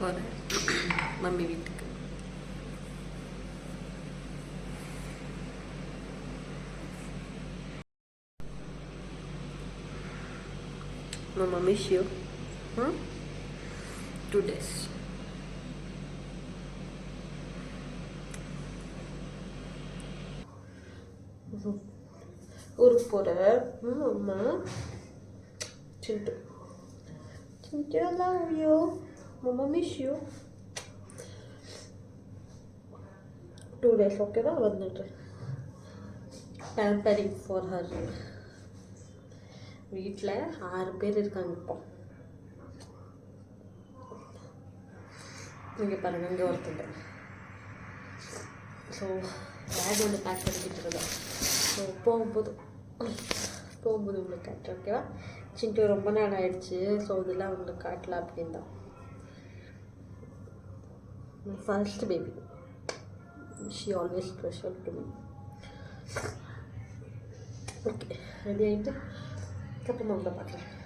போகிறேன் மம்மி வீட்டுக்கு Mama miss you. Huh? Two days. ஊருக்கு போகிறேன் அம்மா சிண்டு சிண்டு I love You. Mama miss you. Two days ஓகேவா வந்துட்டு பேம்பரிங் ஃபார் ஹர் வீட்டில் ஆறு பேர் இருக்காங்க இப்போ. இங்கே பாருங்க இங்கே ஒருத்தங்க. ஸோ பேக் ஒன்று பேக் பண்ணிக்கிட்டு இருக்கோம். ஸோ போகும்போது போகும்போது உங்களுக்கு காட்டுறேன் ஓகேவா சின்ட்டு ரொம்ப நாள் ஆயிடுச்சு. ஸோ இதெல்லாம் உங்களுக்கு காட்டலாம் அப்படின்னு தான் first baby she always special to me okay ready ஆகிட்டு அப்புறமா உங்களை பார்க்கலாம் நான்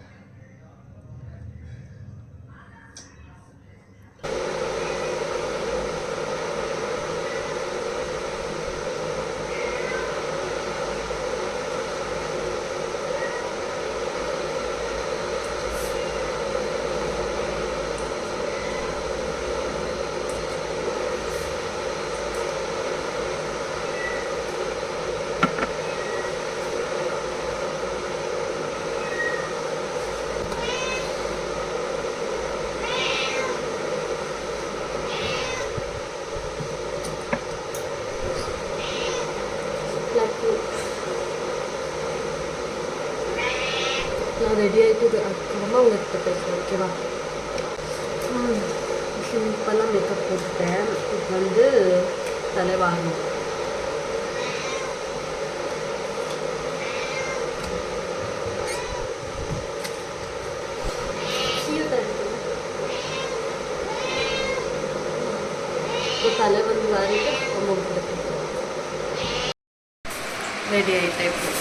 ரெடி ஆகிட்டு அப்புறமா உங்கள்கிட்ட பேசுகிறேன் ஓகேவா சிம்பிளாக மேக்கப் போட்டுட்டேன் இப்போ வந்து தலை வாங்கணும் தலை வந்து வாரிட்டு ரொம்ப பிடிக்கும் ரெடி ஆகிட்டேன் இப்போ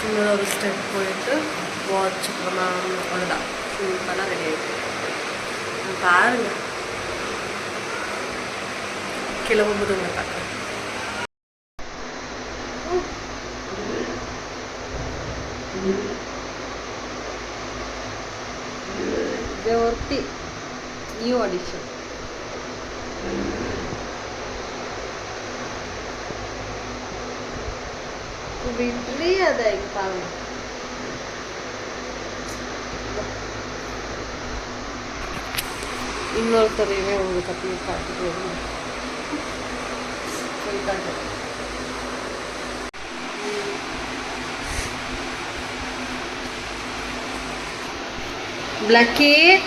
இன்னொரு ஒரு ஸ்டெப் போயிட்டு வாட்ச் அப்புறமா அவ்வளோதான் சிம்பிளாக ரெடி ஆகிட்டு பாருங்க. கிளம்பும்போது உங்களை பார்க்குறேன். ஒருத்தி நியூ ஆடிஷன் விட்ரி அதை இன்னொருத்தரையுமே உங்களுக்கு அப்படியே பார்த்துட்டு வருங்க போயிட்டாங்க Blacky.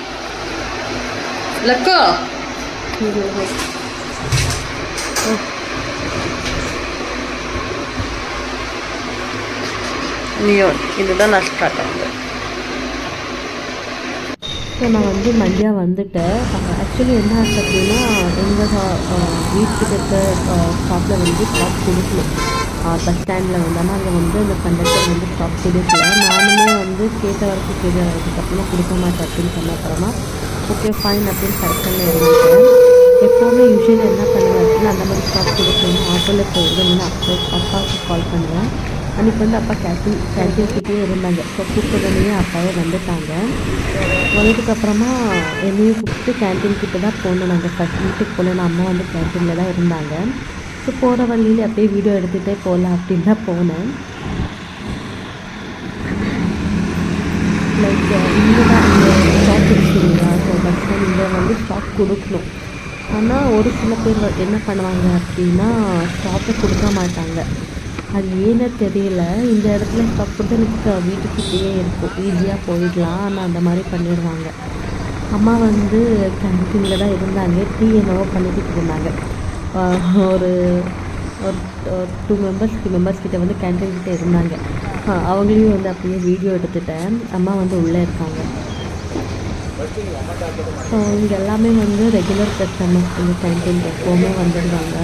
நியோன் இதுதான் நான் ஸ்டார்ட் ஆகுது. ஸோ நான் வந்து மண்டியா வந்துட்டேன். ஆக்சுவலி என்ன ஆச்சு அப்படின்னா எங்கள் வீட்டுக்கு இருக்க ஸ்டாப்பில் வந்து ஸ்டாப் கொடுக்கணும். பஸ் ஸ்டாண்டில் வந்து. ஆனால் அங்கே வந்து அந்த கண்டக்டர் வந்து ஸ்டாப் கொடுக்கல. நானுமே வந்து கேட்ட வரைக்கும் கேட்ட வரைக்கும் அப்புறமா கொடுக்க மாட்டேன் அப்படின்னு சொன்ன அப்புறமா ஓகே ஃபைன் அப்படின்னு கரெக்டாக இருந்துட்டேன் எப்போவுமே யூஸ்வலி என்ன பண்ணுவேன் அப்படின்னா அந்த மாதிரி ஸ்டாப் கொடுக்கணும். ஆட்டோவில் போயிருந்தேன் அப்போ அப்பாவுக்கு கால் பண்ணுவேன். அன்றைக்கி வந்து அப்பா கேன்டீன் கேன்டீன் கிட்டேயே இருந்தாங்க. ஸோ கூப்பிட்டதுலேயே அப்பாவே வந்துட்டாங்க. வந்ததுக்கப்புறமா என்னையும் கூப்பிட்டு கேன்டீன் கிட்ட தான் போனோம் நாங்கள் ஃபஸ்ட் வீட்டுக்கு போனோம் அம்மா வந்து கேன்டீனில் தான் இருந்தாங்க. ஸோ போகிற வழியில் அப்படியே வீடியோ எடுத்துகிட்டே போகலாம் அப்படின்னு தான் போனேன். லைக் இங்கே தான் இங்கே ஸ்டாக் இருக்கு ஸோ பஸ் இங்கே வந்து ஸ்டாக் கொடுக்கணும். ஆனால் ஒரு சில பேர் என்ன பண்ணுவாங்க அப்படின்னா ஸ்டாப்பை கொடுக்க மாட்டாங்க. அது ஏன்னு தெரியல. இந்த இடத்துல ஸ்டாப் கொடுத்து எனக்கு வீட்டுக்கிட்டேயே இருக்கும். ஈஸியாக போயிடலாம். ஆனால் அந்த மாதிரி பண்ணிடுவாங்க. அம்மா வந்து கேன்டீனில் தான் இருந்தாங்க. டீ என்னவோ பண்ணிக்கிட்டு இருந்தாங்க. ஒரு ஒரு டூ மெம்பர்ஸ் த்ரீ மெம்பர்ஸ் கிட்ட வந்து கேன்டீன் கிட்டே இருந்தாங்க. அவங்களையும் வந்து அப்படியே வீடியோ எடுத்துட்டேன். அம்மா வந்து உள்ளே இருக்காங்க. ஸோ இங்கே எல்லாமே வந்து ரெகுலர் கஸ்டமர்ஸ் இந்த கேன்டீன் எப்போவுமே வந்துடுவாங்க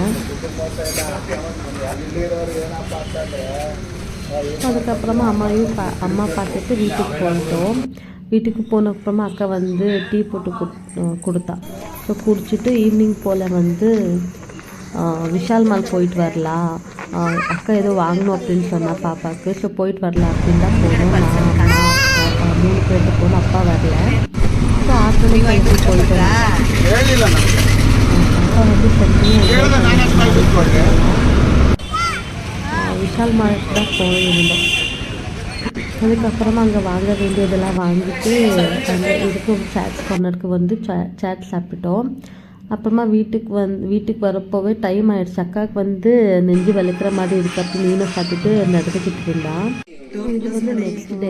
அதுக்கப்புறமா அம்மாவையும் பா அம்மா பார்த்துட்டு வீட்டுக்கு போயிட்டோம். வீட்டுக்கு போனப்புறமா அக்கா வந்து டீ போட்டு கொடுத்தா. ஸோ குடிச்சிட்டு ஈவினிங் போல் வந்து விஷால் மால் போயிட்டு வரலாம் அக்கா ஏதோ வாங்கணும் அப்படின்னு சொன்னால் பாப்பாவுக்கு. ஸோ போயிட்டு வரலாம் அப்படின்னு தான் போனோம். நான் மூணு பேர்த்து போனோம். அப்பா வரல. துணி வாங்கி போயிட்டு விஷால் மாலுக்கு தான் போயிருந்தோம். அதுக்கப்புறமா அங்கே வாங்க வேண்டியதெல்லாம் வாங்கிட்டு அங்கே இருக்கும் சாட்ஸ் கார்னருக்கு வந்து சாட் சாப்பிட்டோம். அப்புறமா வீட்டுக்கு வந்து வீட்டுக்கு வரப்போவே டைம் ஆயிடுச்சு. அக்காவுக்கு வந்து நெஞ்சு வலிக்கிற மாதிரி இருக்கு மீனை சாப்பிட்டுட்டு நடந்துக்கிட்டு இருந்தான். இது வந்து நெக்ஸ்ட் டே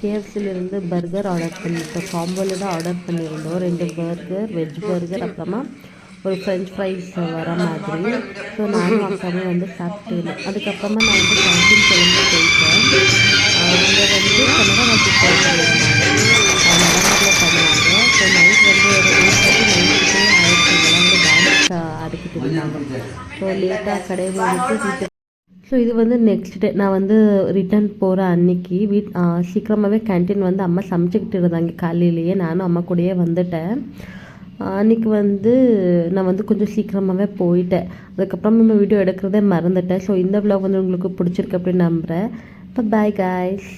கேஎஃப்சிலேருந்து பர்கர் ஆர்டர் பண்ணியிருக்கோம் காம்போவில் தான் ஆர்டர் பண்ணியிருந்தோம். ரெண்டு பர்கர் வெஜ் பர்கர் அப்புறமா ஒரு ஃப்ரெஞ்ச் ஃப்ரைஸ் வர மாதிரி. ஸோ நானும் அக்காவும் வந்து சாப்பிட்டுருந்தோம் அதுக்கப்புறமா நான் வந்து கேன்டீன் கிளம்பி போயிட்டேன். வந்து கன்னடா நடனத்தில் பண்ணுவாங்க ஸோ நைட் வந்து ஒரு எயிட் தேர்ட்டி ஆயிரத்தி வந்து டான்ஸ் ஆடிக்கிட்டு இருந்தாங்க ஸோ லேட்டாக கடையை மூடிட்டு வீட்டுக்கு ஸோ இது வந்து நெக்ஸ்ட் டே நான் வந்து ரிட்டர்ன் போகிற அன்னைக்கு வீட் சீக்கிரமாகவே கேன்டீன் வந்து அம்மா சமைச்சிக்கிட்டு இருந்தாங்க காலையிலேயே நானும் அம்மா கூடயே வந்துட்டேன். அன்னைக்கு வந்து நான் வந்து கொஞ்சம் சீக்கிரமாகவே போயிட்டேன். அதுக்கப்புறம் நம்ம வீடியோ எடுக்கிறதே மறந்துட்டேன். ஸோ இந்த விளாக் வந்து உங்களுக்கு பிடிச்சிருக்கு அப்படின்னு நம்புகிறேன் இப்போ பாய் காய்ஸ்